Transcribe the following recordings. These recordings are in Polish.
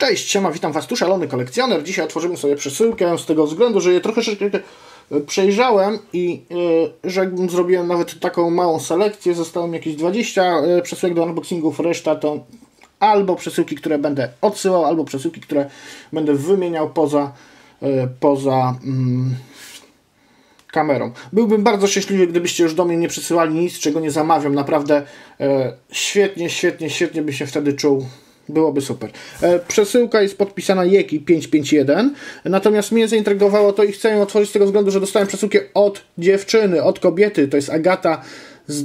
Cześć, siema, witam Was tu, szalony kolekcjoner. Dzisiaj otworzymy sobie przesyłkę z tego względu, że je troszeczkę przejrzałem i yy, że zrobiłem nawet taką małą selekcję, zostało mi jakieś 20 yy, przesyłek do unboxingów, reszta to albo przesyłki, które będę odsyłał, albo przesyłki, które będę wymieniał poza, yy, poza mm, kamerą. Byłbym bardzo szczęśliwy, gdybyście już do mnie nie przesyłali nic, czego nie zamawiam. Naprawdę świetnie, świetnie, świetnie by się wtedy czuł Byłoby super. E, przesyłka jest podpisana Jeki 551, natomiast mnie zaintrygowało to i chcę ją otworzyć z tego względu, że dostałem przesyłkę od dziewczyny, od kobiety. To jest Agata z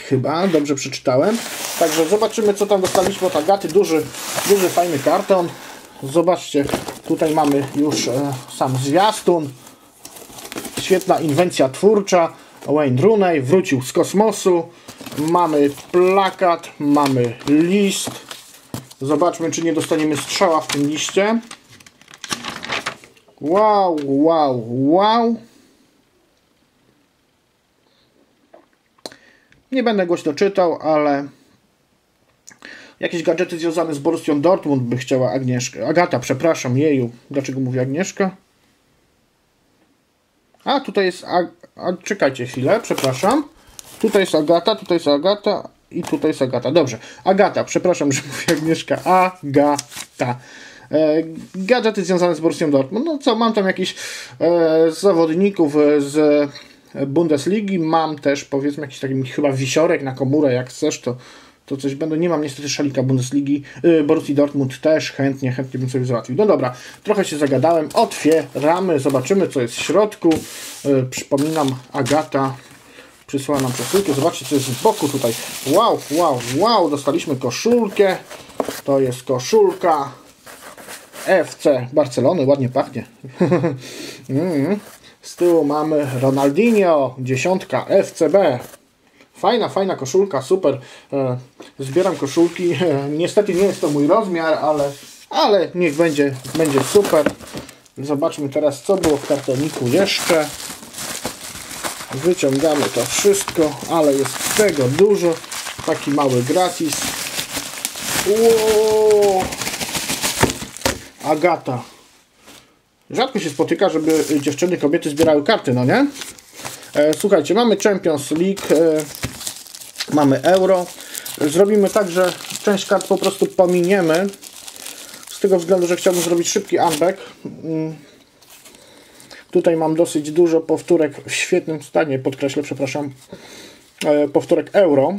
chyba, dobrze przeczytałem. Także zobaczymy, co tam dostaliśmy od Agaty. Duży, duży, fajny karton. Zobaczcie, tutaj mamy już e, sam zwiastun. Świetna inwencja twórcza. Wayne Rooney wrócił z kosmosu. Mamy plakat, mamy list Zobaczmy, czy nie dostaniemy strzała w tym liście. Wow, wow, wow. Nie będę głośno czytał, ale jakieś gadżety związane z Borussią Dortmund by chciała Agnieszka. Agata, przepraszam, jeju. Dlaczego mówię Agnieszka? A, tutaj jest... A, a, czekajcie chwilę, przepraszam. Tutaj jest Agata, tutaj jest Agata, i tutaj jest Agata. Dobrze. Agata, przepraszam, że mówię Agnieszka. Agata. E, gadżety związane z Borussią Dortmund. No co, mam tam jakichś e, zawodników z Bundesligi. Mam też, powiedzmy, jakiś taki chyba wisiorek na komórę, jak chcesz, to to coś będę. Nie mam niestety szalika Bundesligi. Yy, Dortmund też chętnie, chętnie bym sobie załatwił. No dobra, trochę się zagadałem. Otwieramy, zobaczymy co jest w środku. Yy, przypominam, Agata przysłała nam przesyłkę. Zobaczcie, co jest z boku tutaj. Wow, wow, wow. Dostaliśmy koszulkę. To jest koszulka FC Barcelony. Ładnie pachnie. mm. Z tyłu mamy Ronaldinho, dziesiątka FCB. Fajna, fajna koszulka, super. E, zbieram koszulki. E, niestety nie jest to mój rozmiar, ale, ale niech będzie, będzie super. Zobaczmy teraz, co było w kartoniku jeszcze. Wyciągamy to wszystko, ale jest tego dużo. Taki mały gratis. Ło! Agata. Rzadko się spotyka, żeby dziewczyny, kobiety zbierały karty, no nie? E, słuchajcie, mamy Champions League, e, mamy Euro. Zrobimy tak, że część kart po prostu pominiemy. Z tego względu, że chciałbym zrobić szybki unback. Tutaj mam dosyć dużo powtórek w świetnym stanie, podkreślę, przepraszam, e, powtórek euro.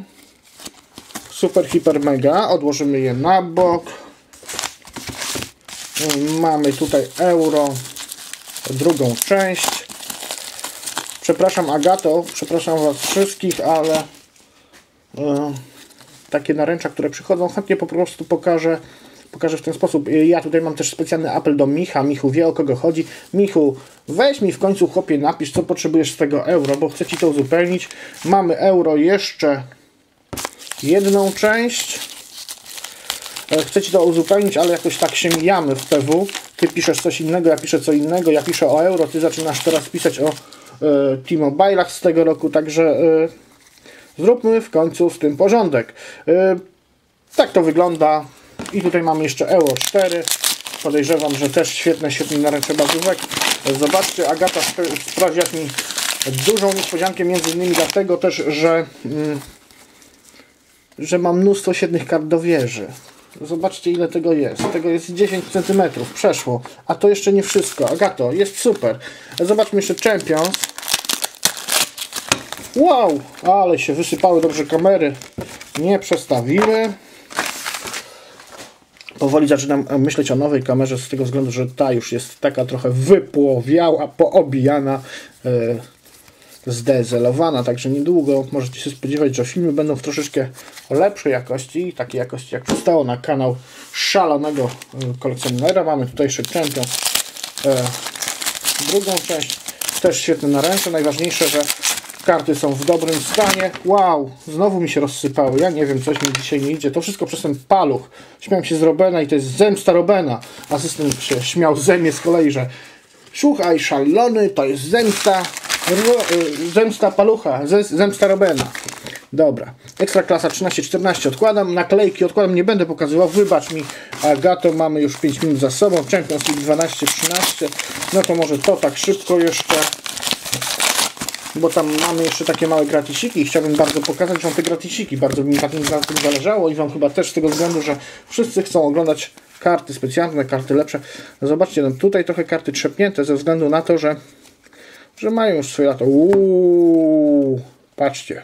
Super, hiper, mega. Odłożymy je na bok. Mamy tutaj euro, drugą część. Przepraszam Agato, przepraszam Was wszystkich, ale e, takie naręcza, które przychodzą, chętnie po prostu pokażę pokażę w ten sposób. Ja tutaj mam też specjalny apel do Micha. Michu wie o kogo chodzi. Michu, weź mi w końcu chłopie napisz, co potrzebujesz z tego euro, bo chcę Ci to uzupełnić. Mamy euro jeszcze jedną część. E, chcę Ci to uzupełnić, ale jakoś tak się mijamy w PW. Ty piszesz coś innego, ja piszę co innego. Ja piszę o euro, Ty zaczynasz teraz pisać o e, T-Mobile'ach z tego roku, także e, zróbmy w końcu z tym porządek. E, tak to wygląda. I tutaj mamy jeszcze Euro 4. Podejrzewam, że też świetne, świetne naręcze bazówek. Zobaczcie, Agata sprawia mi dużą niespodziankę, między innymi dlatego też, że, mm, że mam mnóstwo świetnych kart do wieży. Zobaczcie ile tego jest. Tego jest 10 cm, przeszło. A to jeszcze nie wszystko. Agato, jest super. Zobaczmy jeszcze Champions. Wow, ale się wysypały dobrze kamery. Nie przestawiły powoli zaczynam myśleć o nowej kamerze z tego względu, że ta już jest taka trochę wypłowiała, poobijana, yy, zdezelowana, także niedługo możecie się spodziewać, że filmy będą w troszeczkę lepszej jakości, takiej jakości jak przystało na kanał szalonego e, kolekcjonera. Mamy tutaj jeszcze Champions, yy, drugą część, też świetne naręcze. Najważniejsze, że Karty są w dobrym stanie. Wow, znowu mi się rozsypały. Ja nie wiem, coś mi dzisiaj nie idzie. To wszystko przez ten paluch. Śmiałem się z Robena i to jest zemsta Robena. Asystent się śmiał ze mnie z kolei, że słuchaj, szalony, to jest zemsta. Ro, y, zemsta palucha, zemsta Robena. Dobra. Ekstra klasa 13-14 odkładam. Naklejki odkładam, nie będę pokazywał. Wybacz mi, Agato, mamy już 5 minut za sobą. Champions League 12-13. No to może to tak szybko jeszcze. Bo tam mamy jeszcze takie małe gratisiki i chciałbym bardzo pokazać Wam te gratisiki. Bardzo mi na tym, na tym zależało i Wam chyba też z tego względu, że wszyscy chcą oglądać karty specjalne, karty lepsze. No zobaczcie, no tutaj trochę karty trzepnięte ze względu na to, że że mają już swoje lato. Uuu, patrzcie.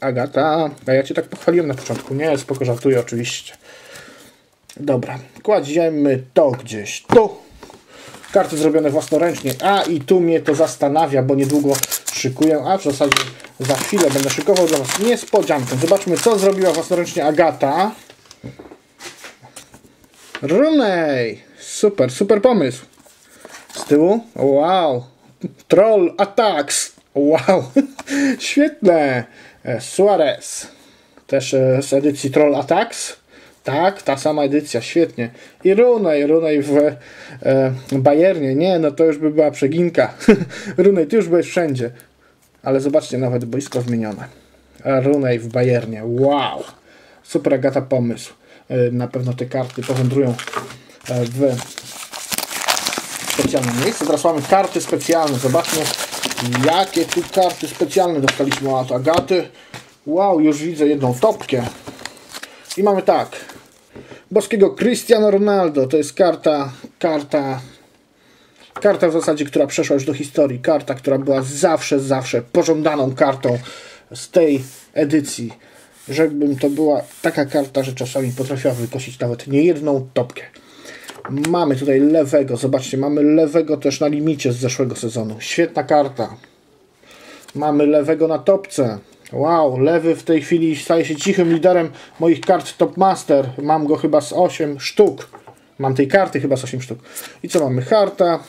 Agata, a ja Cię tak pochwaliłem na początku. Nie, spoko, żartuję oczywiście. Dobra, kładziemy to gdzieś tu. Karty zrobione własnoręcznie. A i tu mnie to zastanawia, bo niedługo szykuję, a w zasadzie za chwilę będę szykował dla Was niespodziankę. Zobaczmy, co zrobiła własnoręcznie Agata. Runej! Super, super pomysł. Z tyłu? Wow! Troll Attacks! Wow! Świetne! E, Suarez. Też e, z edycji Troll Attacks. Tak, ta sama edycja, świetnie. I Runej, Runej w e, Bayernie. Nie, no to już by była przeginka. Runej, ty już byłeś wszędzie. Ale zobaczcie, nawet boisko zmienione. Runej w Bayernie. Wow! Super Agata pomysł. E, na pewno te karty powędrują e, w specjalne miejsce. Teraz mamy karty specjalne. Zobaczmy, jakie tu karty specjalne dostaliśmy od Agaty. Wow, już widzę jedną topkę. I mamy tak. Boskiego Cristiano Ronaldo. To jest karta, karta, karta w zasadzie, która przeszła już do historii. Karta, która była zawsze, zawsze pożądaną kartą z tej edycji. Żebym to była taka karta, że czasami potrafiła wykosić nawet niejedną topkę. Mamy tutaj lewego, zobaczcie, mamy lewego też na limicie z zeszłego sezonu. Świetna karta. Mamy lewego na topce. Wow, lewy w tej chwili staje się cichym liderem moich kart Top Master. Mam go chyba z 8 sztuk. Mam tej karty chyba z 8 sztuk. I co mamy? Harta.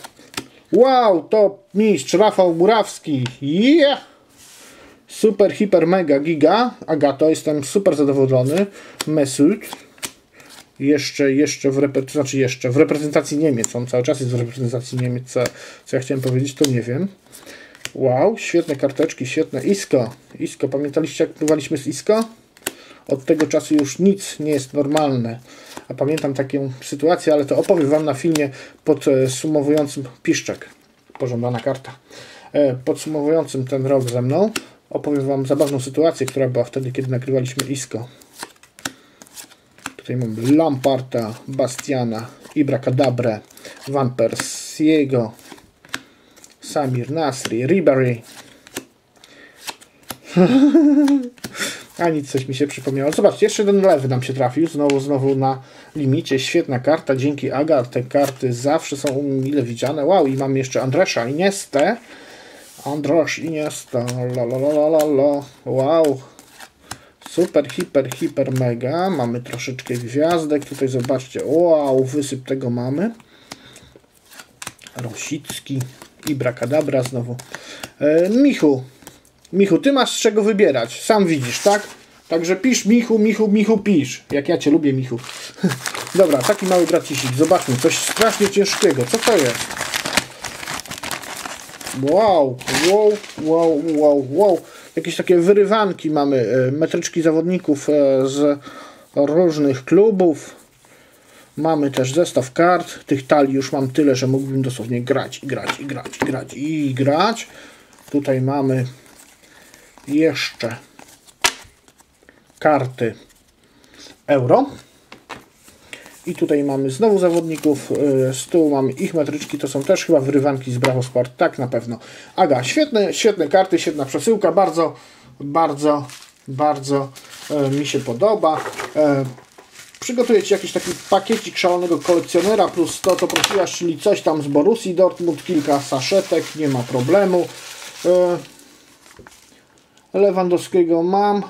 Wow, to mistrz Rafał Murawski. Yeah! Super, hiper, mega, giga. Agato, jestem super zadowolony. Mesut jeszcze, jeszcze w, repre- znaczy jeszcze w reprezentacji Niemiec. On cały czas jest w reprezentacji Niemiec. Co, co ja chciałem powiedzieć, to nie wiem. Wow, świetne karteczki, świetne. Isko. Isko, pamiętaliście jak pływaliśmy z Isko? Od tego czasu już nic nie jest normalne. A pamiętam taką sytuację, ale to opowiem Wam na filmie podsumowującym Piszczek. Pożądana karta. E, Podsumowującym ten rok ze mną opowiem Wam zabawną sytuację, która była wtedy, kiedy nagrywaliśmy Isko. Tutaj mamy Lamparta, Bastiana, Ibra Cadabre, Van Persiego, Samir Nasri, Ribery. A nic, coś mi się przypomniało. Zobaczcie, jeszcze jeden lewy nam się trafił. Znowu, znowu na limicie. Świetna karta. Dzięki Aga te karty zawsze są mile widziane. Wow, i mam jeszcze Andresza Iniestę. Androsz Iniesta. La. Wow. Super, hiper, hiper, mega. Mamy troszeczkę gwiazdek. Tutaj zobaczcie. Wow, wysyp tego mamy. Rosicki. Ibrakadabra znowu. E, Michu. Michu, ty masz z czego wybierać. Sam widzisz, tak? Także pisz Michu, Michu, Michu, pisz. Jak ja cię lubię, Michu. Dobra, taki mały gratisik. Zobaczmy. Coś strasznie ciężkiego. Co to jest? Wow, wow, wow, wow, wow. Jakieś takie wyrywanki mamy, e, metryczki zawodników e, z różnych klubów. Mamy też zestaw kart. Tych talii już mam tyle, że mógłbym dosłownie grać i grać i grać i grać i grać. Tutaj mamy jeszcze karty euro. I tutaj mamy znowu zawodników, yy, z tyłu mamy ich metryczki, to są też chyba wyrywanki z Bravo Sport, tak na pewno. Aga, świetne, świetne karty, świetna przesyłka, bardzo, bardzo, bardzo e, mi się podoba. Przygotuję Ci jakiś taki pakiecik szalonego kolekcjonera plus to, co prosiłaś, czyli coś tam z Borussii Dortmund, kilka saszetek, nie ma problemu. E, Lewandowskiego mam, e,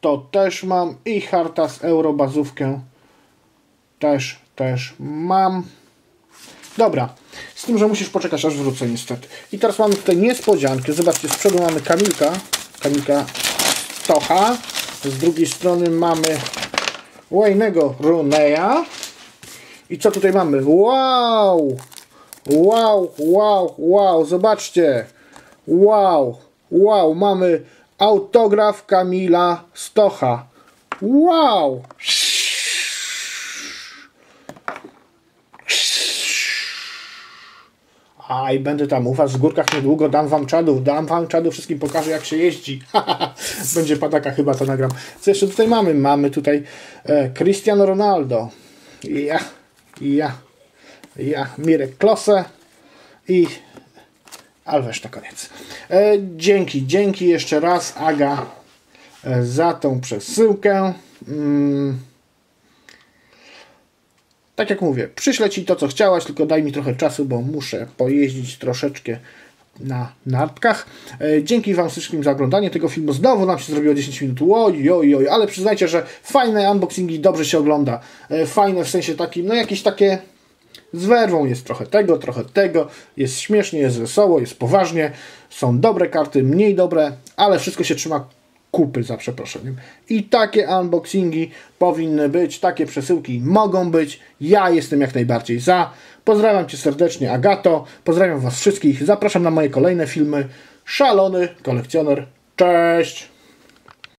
to też mam i harta z eurobazówkę też, też mam. Dobra, z tym, że musisz poczekać aż wrócę niestety. I teraz mamy tutaj niespodziankę. Zobaczcie, z przodu mamy Kamilka, Kamilka Tocha. Z drugiej strony mamy Wayne'ego Runeya. I co tutaj mamy? Wow! Wow, wow, wow, zobaczcie. Wow, wow, mamy autograf Kamila Stocha. Wow. A i będę tam u Was w górkach niedługo, dam Wam czadów, dam Wam czadów, wszystkim pokażę jak się jeździ. Będzie padaka, chyba to nagram. Co jeszcze tutaj mamy? Mamy tutaj e, Cristiano Ronaldo. Ja, ja, ja, Mirek Klose i Alwesz na koniec. E, dzięki, dzięki jeszcze raz Aga e, za tą przesyłkę. Mm. Tak jak mówię, przyślę Ci to, co chciałaś, tylko daj mi trochę czasu, bo muszę pojeździć troszeczkę na nartkach. E, dzięki Wam wszystkim za oglądanie tego filmu. Znowu nam się zrobiło 10 minut. Oj, oj, oj, ale przyznajcie, że fajne unboxingi dobrze się ogląda. E, fajne w sensie takim, no jakieś takie z werwą jest trochę tego, trochę tego. Jest śmiesznie, jest wesoło, jest poważnie. Są dobre karty, mniej dobre, ale wszystko się trzyma kupy za przeproszeniem. I takie unboxingi powinny być, takie przesyłki mogą być. Ja jestem jak najbardziej za. Pozdrawiam Cię serdecznie, Agato. Pozdrawiam Was wszystkich. Zapraszam na moje kolejne filmy. Szalony kolekcjoner. Cześć!